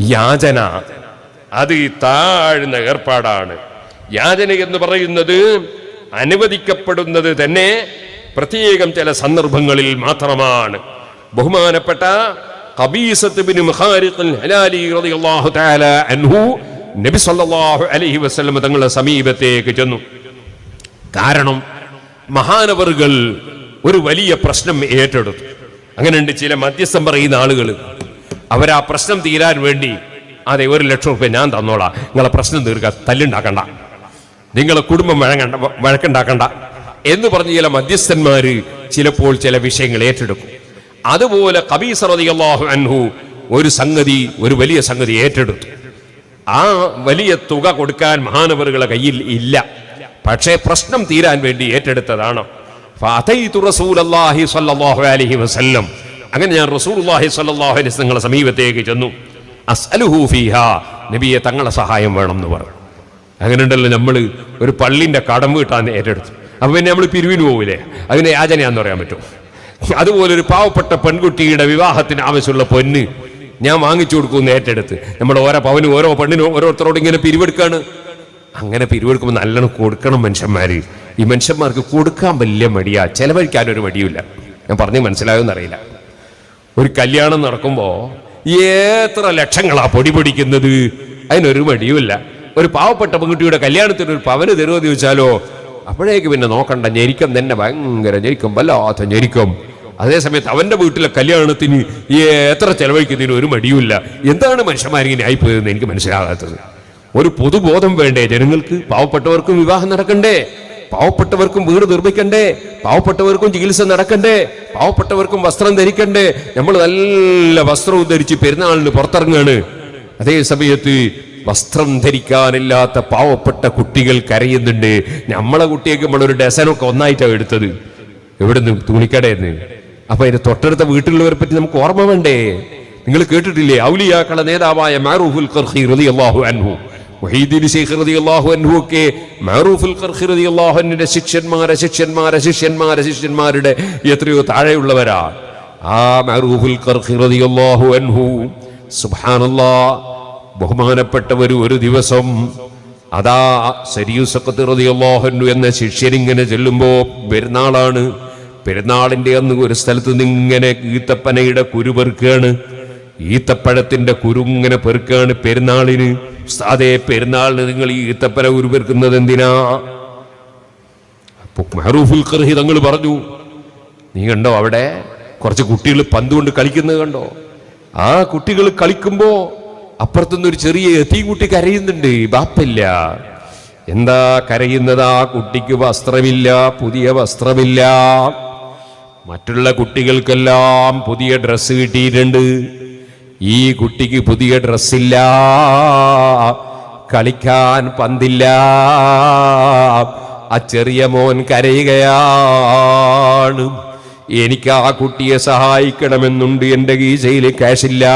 യാചന. അത് ഈ താഴ്ന്ന ഏർപ്പാടാണ്. യാചന എന്ന് പറയുന്നത് അനുവദിക്കപ്പെടുന്നത് തന്നെ പ്രത്യേകം ചില സന്ദർഭങ്ങളിൽ മാത്രമാണ്. ബഹുമാനപ്പെട്ട അൻഹു നബി സല്ലല്ലാഹു അലൈഹി വസല്ലം തങ്ങളുടെ സമീപത്തേക്ക് ചെന്നു. കാരണം മഹാനവറുകൾ ഒരു വലിയ പ്രശ്നം ഏറ്റെടുത്തു. അങ്ങനെയുണ്ട് ചില മധ്യസ്ഥം പറയുന്ന ആളുകൾ. അവരാ പ്രശ്നം തീരാൻ വേണ്ടി. അതെ ഒരു ലക്ഷം റുപ്യ ഞാൻ തന്നോളാം. നിങ്ങളെ പ്രശ്നം തീർക്കുക തല്ലുണ്ടാക്കണ്ട. നിങ്ങളെ കുടുംബം വഴങ്ങണ്ട വഴക്കുണ്ടാക്കണ്ട എന്ന് പറഞ്ഞ് ചില മധ്യസ്ഥന്മാര് ചിലപ്പോൾ ചില വിഷയങ്ങൾ ഏറ്റെടുക്കും. അതുപോലെ കബീസ് റളിയല്ലാഹു അൻഹു ഒരു സംഗതി ഒരു വലിയ സംഗതി ഏറ്റെടുത്തു. ആ വലിയ തുക കൊടുക്കാൻ മഹാനവറുകളെ കയ്യിൽ ഇല്ല. പക്ഷേ പ്രശ്നം തീരാൻ വേണ്ടി ഏറ്റെടുത്തതാണ്. അലൈഹി വസല്ലം അങ്ങനെ ഞാൻ റസൂലുള്ളാഹി സ്വല്ലല്ലാഹു അലൈഹി വസല്ലം തങ്ങളുടെ സമീപത്തേക്ക് ചെന്നു. അസ്അലുഹു ഫീഹാ നബിയെ തങ്ങളെ സഹായം വേണം എന്ന് പറഞ്ഞു. അങ്ങനെ ഉണ്ടല്ലോ നമ്മൾ ഒരു പള്ളിന്റെ കടം വീട്ടാൻ ഏറ്റെടുത്തു. അപ്പം പിന്നെ നമ്മൾ പിരിവിന് പോകില്ലേ അതിന് യാചനയാന്ന് പറയാൻ പറ്റും അതുപോലെ ഒരു പാവപ്പെട്ട പെൺകുട്ടിയുടെ വിവാഹത്തിന് ആവശ്യമുള്ള പൊന്ന് ഞാൻ വാങ്ങിച്ചു കൊടുക്കുമെന്ന് ഏറ്റെടുത്ത്. നമ്മൾ ഓരോ പവനും ഓരോ പെണ്ണിനും ഓരോരുത്തരോട് ഇങ്ങനെ പിരിവെടുക്കാണ്. അങ്ങനെ പിരിവെടുക്കുമ്പോൾ നല്ലോണം കൊടുക്കണം മനുഷ്യന്മാർ ഈ മനുഷ്യന്മാർക്ക് കൊടുക്കാൻ വലിയ മടിയാ. ചെലവഴിക്കാനൊരു മടിയുമില്ല. ഞാൻ പറഞ്ഞ് മനസ്സിലായോ അറിയില്ല ഒരു കല്യാണം നടക്കുമ്പോൾ എത്ര ലക്ഷങ്ങളാ പൊടി പൊടിക്കുന്നത്? അതിനൊരു മടിയുമില്ല. ഒരു പാവപ്പെട്ട പെൺകുട്ടിയുടെ കല്യാണത്തിന് ഒരു പവന് തരുമോ എന്ന് ചോദിച്ചാലോ അപ്പോഴേക്ക് പിന്നെ നോക്കണ്ട ഞെരിക്കം തന്നെ ഭയങ്കര ഞെരിക്കം വല്ലാത്ത ഞെരിക്കം. അതേസമയത്ത് അവന്റെ വീട്ടിലെ കല്യാണത്തിന് എത്ര ചെലവഴിക്കുന്നതിന് ഒരു മടിയുമില്ല. എന്താണ് മനുഷ്യന്മാരിങ്ങനെ ആയിപ്പോയതെന്ന് എനിക്ക് മനസ്സിലാകാത്തത്. ഒരു പൊതുബോധം വേണ്ടേ ജനങ്ങൾക്ക്? പാവപ്പെട്ടവർക്കും വിവാഹം നടക്കണ്ടേ? പാവപ്പെട്ടവർക്കും വീട് നിർമ്മിക്കണ്ടേ? പാവപ്പെട്ടവർക്കും ചികിത്സ നടക്കണ്ടേ? പാവപ്പെട്ടവർക്കും വസ്ത്രം ധരിക്കണ്ടേ? നമ്മൾ നല്ല വസ്ത്രവും ധരിച്ച് പെരുന്നാളിന് പുറത്തിറങ്ങാണ്. അതേ സമയത്ത് വസ്ത്രം ധരിക്കാനില്ലാത്ത പാവപ്പെട്ട കുട്ടികൾ കരയുന്നുണ്ട്. നമ്മളെ കുട്ടിയൊക്കെ നമ്മളൊരു ഡസനൊക്കെ ഒന്നായിട്ടാണ് എടുത്തത്. എവിടുന്ന്? തുണിക്കടയെന്ന്. അപ്പൊ അതിന്റെ തൊട്ടടുത്ത വീട്ടിലുള്ളവരെ പറ്റി നമുക്ക് ഓർമ്മ വേണ്ടേ? നിങ്ങൾ കേട്ടിട്ടില്ലേ? ഔലിയാക്കള നേതാവായ മാറൂഹുൽ അൻഹു. ഒക്കെ റളിയല്ലാഹു അൻഹുവിന്റെ ശിഷ്യന്മാരെ ശിഷ്യന്മാരെ ശിഷ്യന്മാരെ ശിഷ്യന്മാരുടെ എത്രയോ താഴെയുള്ളവരാ ആ മെഹറൂഫുൽ റളിയല്ലാഹു അൻഹു സുബ്ഹാനല്ലാഹ് ബഹുമാനപ്പെട്ടവർ ഒരു ദിവസം അതാ സരിയുസക്കത്ത് റളിയല്ലാഹു അൻഹു എന്ന ശിഷ്യനിങ്ങനെ ചെല്ലുമ്പോ പെരുന്നാളാണ്. പെരുന്നാളിന്റെ അന്ന് ഒരു സ്ഥലത്ത് നിന്ന് ഇങ്ങനെ ഈത്തപ്പനയുടെ കുരു പെറുക്കുകയാണ് ഈത്തപ്പഴത്തിന്റെ കുരുങ്ങനെ പെറുക്കാണ് പെരുന്നാളിന്. ഉസ്താദേ പെരുന്നാളിന് നിങ്ങൾ ഈ ഈത്തപ്പഴ കുരു പെറുക്കുന്നത് എന്തിനാ മെഹറൂഫുൽ ഖർഹി തങ്ങൾ പറഞ്ഞു നീ കണ്ടോ അവിടെ കുറച്ച് കുട്ടികൾ പന്ത് കൊണ്ട് കളിക്കുന്നത് കണ്ടോ? ആ കുട്ടികൾ കളിക്കുമ്പോ അപ്പുറത്തുനിന്ന് ഒരു ചെറിയ എത്തി കുട്ടി കരയുന്നുണ്ട് ബാപ്പില്ല എന്താ കരയുന്നത്? ആ കുട്ടിക്ക് വസ്ത്രമില്ല പുതിയ വസ്ത്രമില്ല. മറ്റുള്ള കുട്ടികൾക്കെല്ലാം പുതിയ ഡ്രസ്സ് കിട്ടിയിട്ടുണ്ട്. ഈ കുട്ടിക്ക് പുതിയ ഡ്രസ്സില്ല കളിക്കാൻ പന്തില്ല. ആ ചെറിയ മോൻ കരയുകയാണ്. എനിക്ക് ആ കുട്ടിയെ സഹായിക്കണമെന്നുണ്ട് എന്റെ ഗീസയിൽ ക്യാഷില്ല.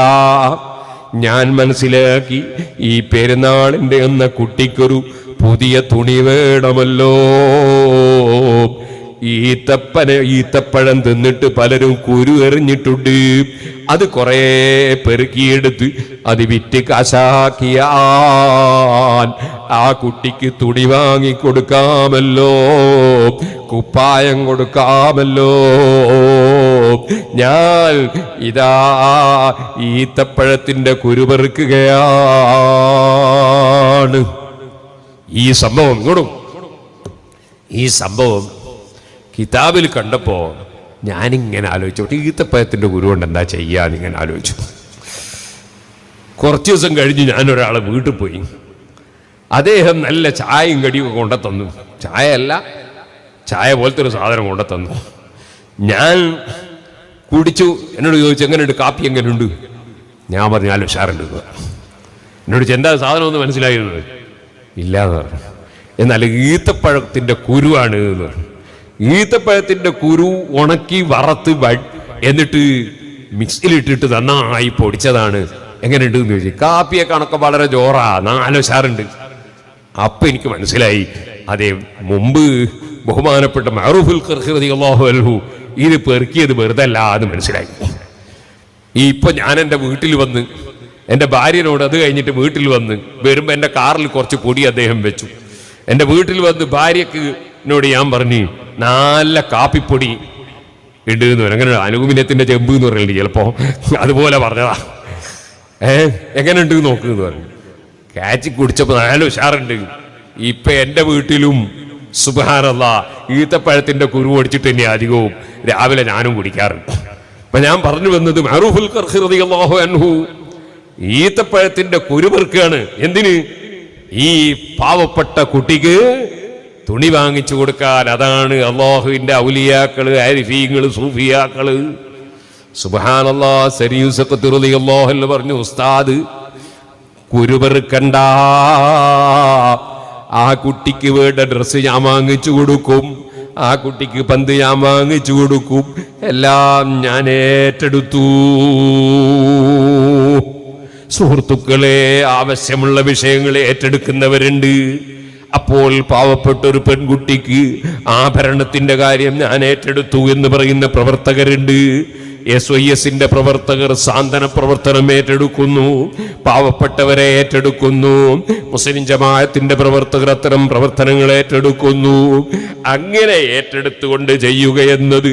ഞാൻ മനസ്സിലാക്കി ഈ പെരുന്നാളിന്റെ എന്ന കുട്ടിക്കൊരു പുതിയ തുണി വേണമല്ലോ. ഈത്തപ്പന ഈത്തപ്പഴം തിന്നിട്ട് പലരും കുരു എറിഞ്ഞിട്ടുണ്ട്. അത് കുറേ പെറുക്കിയെടുത്ത് അത് വിറ്റ് കാശാക്കിയാൽ ആ കുട്ടിക്ക് തുണി വാങ്ങി കൊടുക്കാമല്ലോ. കുപ്പായം കൊടുക്കാമല്ലോ. ഞാൻ ഇതാ ഈത്തപ്പഴത്തിന്റെ കുരു പെറുക്കുകയാണ്. ഈ സംഭവം ഇങ്ങോട്ടും. ഈ സംഭവം കിതാബിൽ കണ്ടപ്പോൾ ഞാനിങ്ങനെ ആലോചിച്ചു. ഈത്തപ്പഴത്തിന്റെ ഗുരു കൊണ്ട് എന്താ ചെയ്യാന്ന് ഇങ്ങനെ ആലോചിച്ചു. കുറച്ച് ദിവസം കഴിഞ്ഞ് ഞാൻ ഒരാളെ വീട്ടിൽ പോയി. അദ്ദേഹം നല്ല ചായയും കടിയും ഒക്കെ കൊണ്ടുത്തന്നു ചായ അല്ല ചായ പോലത്തെ ഒരു സാധനം കൊണ്ടുത്തന്നു ഞാൻ കുടിച്ചു. എന്നോട് ചോദിച്ചു എങ്ങനെയുണ്ട് കാപ്പി എങ്ങനെയുണ്ട് ഞാൻ പറഞ്ഞു ഞാൻ ഉഷാറുണ്ട്. എന്നോട് എന്താ സാധനം ഒന്ന് മനസ്സിലായിരുന്നത് ഇല്ല എന്ന് പറഞ്ഞു. എന്നാൽ ഈത്തപ്പഴത്തിന്റെ കുരുവാണ് എന്ന് പറഞ്ഞു. ഈത്തപ്പഴത്തിന്റെ കുരു ഉണക്കി വറത്ത് എന്നിട്ട് മിക്സിയിലിട്ടിട്ട് നന്നായി പൊടിച്ചതാണ്. എങ്ങനെയുണ്ട് എന്ന് ചോദിച്ചു. കാപ്പിയെ കണക്ക് വളരെ ജോറാ. നാലോ ഷാറുണ്ട് അപ്പൊ എനിക്ക് മനസ്സിലായി. അതെ മുമ്പ് ബഹുമാനപ്പെട്ട മഹറൂഫുൽ ഖർഹി അള്ളാഹു അൽഹു ഇത് പെറുക്കിയത് വെറുതല്ല എന്ന് മനസ്സിലായി. ഈ ഇപ്പൊ ഞാൻ എന്റെ വീട്ടിൽ വന്ന് എന്റെ ഭാര്യനോട് അത് കഴിഞ്ഞിട്ട് വീട്ടിൽ വന്ന് വരുമ്പോൾ എന്റെ കാറിൽ കുറച്ച് പൊടി അദ്ദേഹം വെച്ചു. എന്റെ വീട്ടിൽ വന്ന് ഭാര്യക്ക് എന്നോട് ഞാൻ പറഞ്ഞു നല്ല കാപ്പിപ്പൊടി പറയും. അങ്ങനെ അലുമിനിയത്തിന്റെ ചെമ്പ് എന്ന് പറയുന്നുണ്ട് ചിലപ്പോ. അതുപോലെ പറഞ്ഞതാ. ഏ എങ്ങനെയുണ്ട് നോക്ക് എന്ന് പറഞ്ഞു കാച്ചി കുടിച്ചപ്പോ നല്ല ഉഷാറുണ്ട്. ഇപ്പൊ എന്റെ വീട്ടിലും സുബാനല്ല ഈത്തപ്പഴത്തിന്റെ കുരു ഒടിച്ചിട്ട് തന്നെ അധികവും രാവിലെ ഞാനും കുടിക്കാറുണ്ട്. അപ്പൊ ഞാൻ പറഞ്ഞു വന്നത് റളിയല്ലാഹു അൻഹു ഈത്തപ്പഴത്തിന്റെ കുരു പെറുക്കുകയാണ് എന്തിന്? ഈ പാവപ്പെട്ട കുട്ടിക്ക് തുണി വാങ്ങിച്ചു കൊടുക്കാൻ അതാണ് അള്ളാഹുവിന്റെ ഔലിയാക്കൾ ആരിഫീങ്ങൾ സൂഫിയാക്കൾ സുബാനല്ലാ സരിയൂസൊക്കെ തിറുതി അള്ളാഹു പറഞ്ഞു ഉസ്താദ് കുരുപെറുക്കണ്ട ആ കുട്ടിക്ക് വേണ്ട ഡ്രസ്സ് ഞാൻ വാങ്ങിച്ചു കൊടുക്കും ആ കുട്ടിക്ക് പന്ത് ഞാൻ വാങ്ങിച്ചു കൊടുക്കും എല്ലാം ഞാൻ ഏറ്റെടുത്തു. സുഹൃത്തുക്കളെ ആവശ്യമുള്ള വിഷയങ്ങൾ ഏറ്റെടുക്കുന്നവരുണ്ട്. അപ്പോൾ പാവപ്പെട്ട ഒരു പെൺകുട്ടിക്ക് ആഭരണത്തിന്റെ കാര്യം ഞാൻ ഏറ്റെടുത്തു എന്ന് പറയുന്ന പ്രവർത്തകരുണ്ട്. എസ് വൈ എസിന്റെ പ്രവർത്തകർ സാന്ത്വന പ്രവർത്തനം ഏറ്റെടുക്കുന്നു പാവപ്പെട്ടവരെ ഏറ്റെടുക്കുന്നു മുസ്ലിം ജമാഅത്തിന്റെ പ്രവർത്തകർ അത്തരം പ്രവർത്തനങ്ങൾ ഏറ്റെടുക്കുന്നു. അങ്ങനെ ഏറ്റെടുത്തുകൊണ്ട് ചെയ്യുക എന്നത്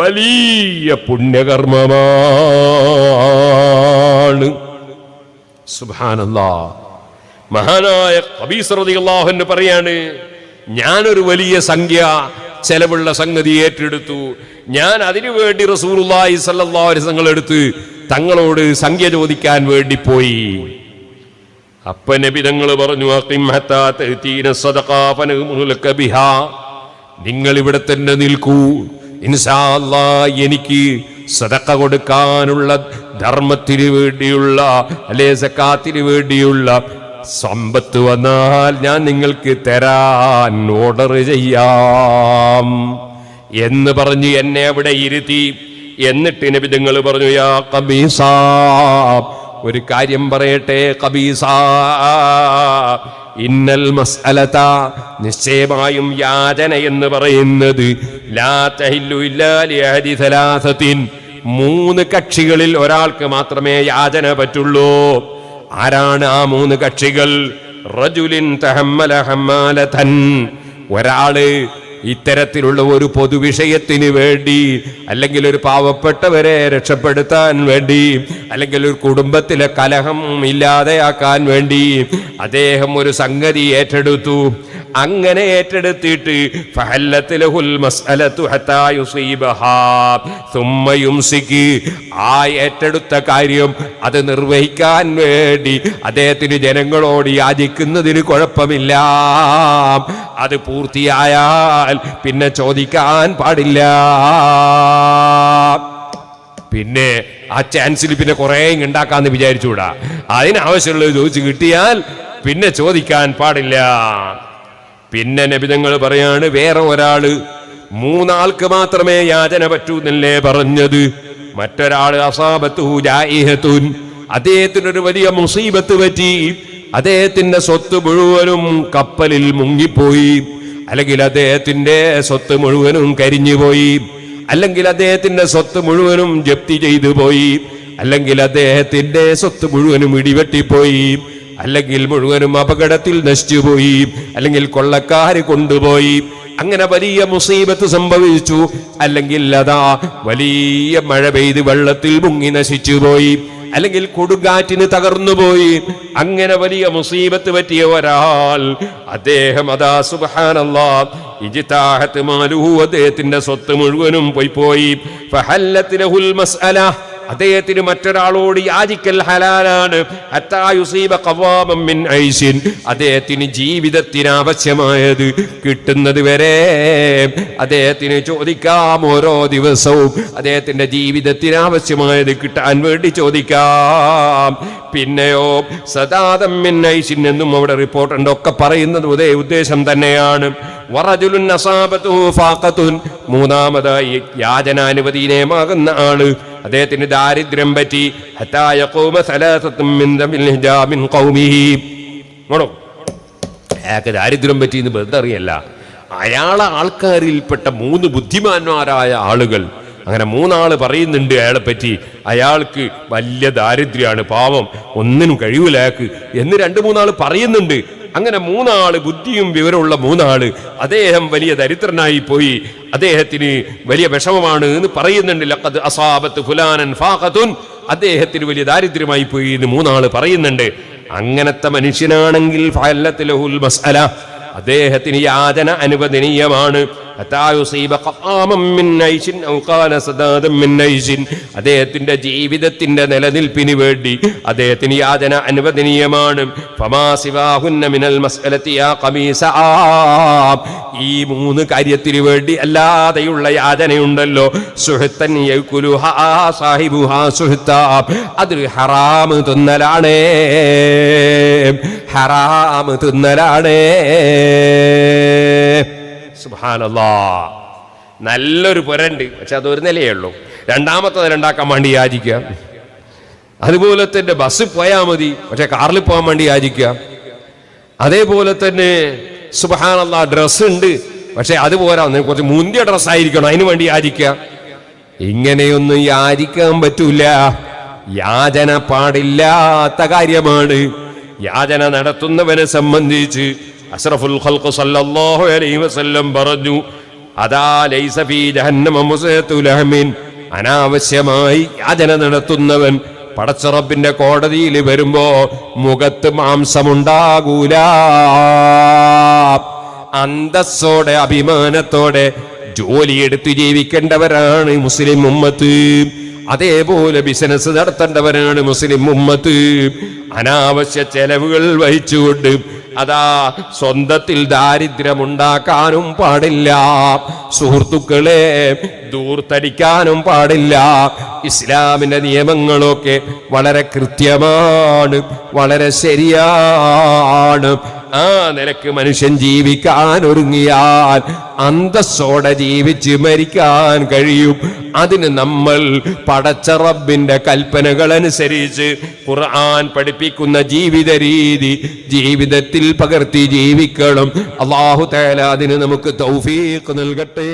വലിയ പുണ്യകർമ്മമാണ്. സുബാനല്ലാ മഹാനായ കബീസ്രതിഅള്ളാഹുന്ന് പറയാണ് ഞാനൊരു വലിയ സംഖ്യ ചെലവുള്ള സംഗതി ഏറ്റെടുത്തു. ഞാൻ അതിനു വേണ്ടി റസൂലുള്ളാഹി സ്വല്ലല്ലാഹു അലൈഹി വസല്ലം എടുത്ത് തങ്ങളോട് സംഖ്യ ചോദിക്കാൻ വേണ്ടി പോയി. അപ്പ നബി തങ്ങൾ പറഞ്ഞു "അഖിം ഹത്താ തഅ്തീന സദഖാ ഫനഅ്മുനു ലക നിങ്ങൾ ഇവിടെ തന്നെ നിൽക്കൂ. എനിക്ക് സദക്ക കൊടുക്കാനുള്ള ധർമ്മത്തിന് വേണ്ടിയുള്ള അല്ലെ സക്കാത്തിന് വേണ്ടിയുള്ള സമ്പത്ത് വന്നാൽ ഞാൻ നിങ്ങൾക്ക് തരാൻ ഓർഡർ ചെയ്യാം. എന്ന് പറഞ്ഞു എന്നെ അവിടെ ഇരുത്തി. എന്നിട്ട് നബിതങ്ങൾ പറഞ്ഞു യാ കബീസ ഒരു കാര്യം പറയട്ടെ കബീസ. ഇന്നൽ മസ്അലത നിശ്ചയമായും യാചന എന്ന് പറയുന്നത് ലാ തഹില്ലു ഇല്ലാ മൂന്ന് കക്ഷികളിൽ ഒരാൾക്ക് മാത്രമേ യാചന പറ്റുള്ളൂ. ആരാണ് ആ മൂന്ന് കക്ഷികൾ? റജുലിൻ ഒരാൾ ഇത്തരത്തിലുള്ള ഒരു പൊതുവിഷയത്തിന് വേണ്ടി അല്ലെങ്കിൽ ഒരു പാവപ്പെട്ടവരെ രക്ഷപ്പെടുത്താൻ വേണ്ടി അല്ലെങ്കിൽ ഒരു കുടുംബത്തിലെ കലഹം ഇല്ലാതെയാക്കാൻ വേണ്ടി അദ്ദേഹം ഒരു സംഗതി ഏറ്റെടുത്തു. അങ്ങനെ ഏറ്റെടുത്തിട്ട് ആ ഏറ്റെടുത്ത കാര്യം അത് നിർവഹിക്കാൻ വേണ്ടി അദ്ദേഹത്തിന് ജനങ്ങളോട് യാചിക്കുന്നതിന് കുഴപ്പമില്ല. അത് പൂർത്തിയായാൽ പിന്നെ ചോദിക്കാൻ പാടില്ല. പിന്നെ ആ ചാൻസിൽ പിന്നെ കുറേ ഉണ്ടാക്കാന്ന് വിചാരിച്ചുകൂടാ. അതിനാവശ്യമുള്ളത് ചോദിച്ചു കിട്ടിയാൽ പിന്നെ ചോദിക്കാൻ പാടില്ല. പിന്നെ നബിതങ്ങൾ പറയാണ് വേറെ ഒരാൾ മൂന്നാൾക്ക് മാത്രമേ യാചന പറ്റൂ എന്നല്ലേ പറഞ്ഞത്. മറ്റൊരാൾ അസാബത്തു ജായിഹത്തുൻ അദ്ദേഹത്തിനൊരു വലിയ മുസീബത്ത് പറ്റി. അദ്ദേഹത്തിന്റെ സ്വത്ത് മുഴുവനും കപ്പലിൽ മുങ്ങിപ്പോയി. അല്ലെങ്കിൽ അദ്ദേഹത്തിന്റെ സ്വത്ത് മുഴുവനും കരിഞ്ഞുപോയി അല്ലെങ്കിൽ അദ്ദേഹത്തിന്റെ സ്വത്ത് മുഴുവനും ജപ്തി ചെയ്തു പോയി. അല്ലെങ്കിൽ അദ്ദേഹത്തിന്റെ സ്വത്ത് മുഴുവനും ഇടിവെട്ടിപ്പോയി. അല്ലെങ്കിൽ മുഴുവനും അപകടത്തിൽ നശിച്ചുപോയി അല്ലെങ്കിൽ കൊള്ളക്കാര് കൊണ്ടുപോയി. അങ്ങനെ വലിയ മുസീബത്ത് സംഭവിച്ചു. അല്ലെങ്കിൽ അതാ വലിയ മഴ പെയ്ത് വെള്ളത്തിൽ മുങ്ങി നശിച്ചുപോയി. അല്ലെങ്കിൽ കൊടുങ്കാറ്റിന് തകർന്നുപോയി. അങ്ങനെ വലിയ മുസീബത്ത് പറ്റിയ ഒരാൾ അദ്ദേഹം അതാ ഇജിതാഹത്ത് മാലുഹു അദ്ദേഹത്തിന്റെ സ്വത്ത് മുഴുവനും പോയി പോയി. മസ്അല അദ്ദേഹത്തിന് മറ്റൊരാളോട് യാചിക്കൽ ഹലാലാണ്. അദ്ദേഹത്തിന് ജീവിതത്തിന് ആവശ്യമായത് കിട്ടുന്നത് വരെ അദ്ദേഹത്തിന് ചോദിക്കാം ഓരോ ദിവസവും. അദ്ദേഹത്തിന്റെ ജീവിതത്തിന് ആവശ്യമായത് കിട്ടാൻ വേണ്ടി ചോദിക്കാം. പിന്നെയോ സദാതം എന്നും അവിടെ റിപ്പോർട്ടുണ്ട്. ഒക്കെ പറയുന്നത് അതേ ഉദ്ദേശം തന്നെയാണ്. മൂന്നാമതായി യാചനാനുവദീനമാകുന്ന ആൾ. അദ്ദേഹത്തിന് ദാരിദ്ര്യം പറ്റി. അയാൾക്ക് ദാരിദ്ര്യം പറ്റിയെന്ന് വെറുതെ അറിയല്ല അയാളെ ആൾക്കാരിൽപ്പെട്ട മൂന്ന് ബുദ്ധിമാന്മാരായ ആളുകൾ. അങ്ങനെ മൂന്നാൾ പറയുന്നുണ്ട് അയാളെ പറ്റി അയാൾക്ക് വലിയ ദാരിദ്ര്യമാണ് പാവം. ഒന്നിനും കഴിവില്ല അയാൾക്ക്. എന്ന് രണ്ട് മൂന്നാൾ പറയുന്നുണ്ട്. അങ്ങനെ മൂന്നാൾ ബുദ്ധിയും വിവരമുള്ള മൂന്നാൾ അദ്ദേഹം വലിയ ദരിദ്രനായി പോയി. അദ്ദേഹത്തിന് വലിയ വിഷമമാണ് എന്ന് പറയുന്നുണ്ട്. ലഖദ് അസാബത്ത് ഫുലാനൻ ഫാഖത്തുൻ. അദ്ദേഹത്തിന് വലിയ ദാരിദ്ര്യമായി പോയി എന്ന് മൂന്നാൾ പറയുന്നുണ്ട്. അങ്ങനത്തെ മനുഷ്യനാണെങ്കിൽ അദ്ദേഹത്തിന് യാതന അനുവദനീയമാണ്. അദ്ദേഹത്തിന്റെ ജീവിതത്തിന്റെ നിലനിൽപ്പിന് വേണ്ടി അദ്ദേഹത്തിന് യാതന അനുവദനീയമാണ്. ഈ മൂന്ന് കാര്യത്തിന് വേണ്ടി അല്ലാതെയുള്ള യാതനയുണ്ടല്ലോ. സുഹൃത്തൻ യക്കുലുഹാ സാഹിബുഹാ സുഹൃത്താ. അത് ഹറാമ് തിന്നലാണേ. ഹറാമ് തിന്നലാണേ. സുബാനല്ലാ നല്ലൊരു പുരണ്ട് പക്ഷെ അതൊരു നിലയേ ഉള്ളൂ. രണ്ടാമത്തെ നില ഉണ്ടാക്കാൻ വേണ്ടി യാചിക്കുക. അതുപോലെ തന്നെ ബസ് പോയാൽ മതി പക്ഷെ കാറിൽ പോകാൻ വേണ്ടി യാചിക്കുക. അതേപോലെ തന്നെ സുബഹാനല്ല ഡ്രസ് ഉണ്ട് പക്ഷെ അത് പോരാ കുറച്ച് മുന്തിയ ഡ്രസ്സായിരിക്കണം അതിനു വേണ്ടി യാചിക്കുക. ഇങ്ങനെയൊന്നും യാചിക്കാൻ പറ്റൂല. യാചന പാടില്ലാത്ത കാര്യമാണ്. യാചന നടത്തുന്നവനെ സംബന്ധിച്ച് അസ്രഫുൽ ഖൽഖ് സല്ലല്ലാഹു അലൈഹി വസല്ലം പറഞ്ഞു ലൈസ ഫീ ജഹന്നമ അനാവശ്യമായി യാചന നടത്തുന്നവൻ പടച്ചറബിന്റെ കോടതിയിൽ വരുമ്പോ മുഖത്ത് മാംസമുണ്ടാകൂല. അന്തസ്സോടെ അഭിമാനത്തോടെ ജോലിയെടുത്ത് ജീവിക്കേണ്ടവരാണ് മുസ്ലിം ഉമ്മത്ത്. അതേപോലെ ബിസിനസ് നടത്തേണ്ടവരാണ് മുസ്ലിം ഉമ്മത്ത്. അനാവശ്യ ചെലവുകൾ വഹിച്ചുകൊണ്ട് അതാ സ്വന്തത്തിൽ ദാരിദ്ര്യമുണ്ടാക്കാനും പാടില്ല. സുഹൃത്തുക്കളെ ദൂർത്തടിക്കാനും പാടില്ല. ഇസ്ലാമിന്റെ നിയമങ്ങളൊക്കെ വളരെ കൃത്യമാണ് വളരെ ശരിയാണ്. ആ നിലയ്ക്ക് മനുഷ്യൻ ജീവിക്കാൻ ഒരുങ്ങിയാൽ അന്തസ്സോടെ ജീവിച്ച് മരിക്കാൻ കഴിയും. അതിന് നമ്മൾ പടച്ച റബ്ബിന്റെ കൽപ്പനകൾ അനുസരിച്ച് ഖുർആൻ പഠിപ്പിക്കുന്ന ജീവിത രീതി ജീവിതത്തിൽ പകർത്തി ജീവിക്കണം. അള്ളാഹു തേല അതിന് നമുക്ക് തൗഫീഖ് നൽകട്ടെ.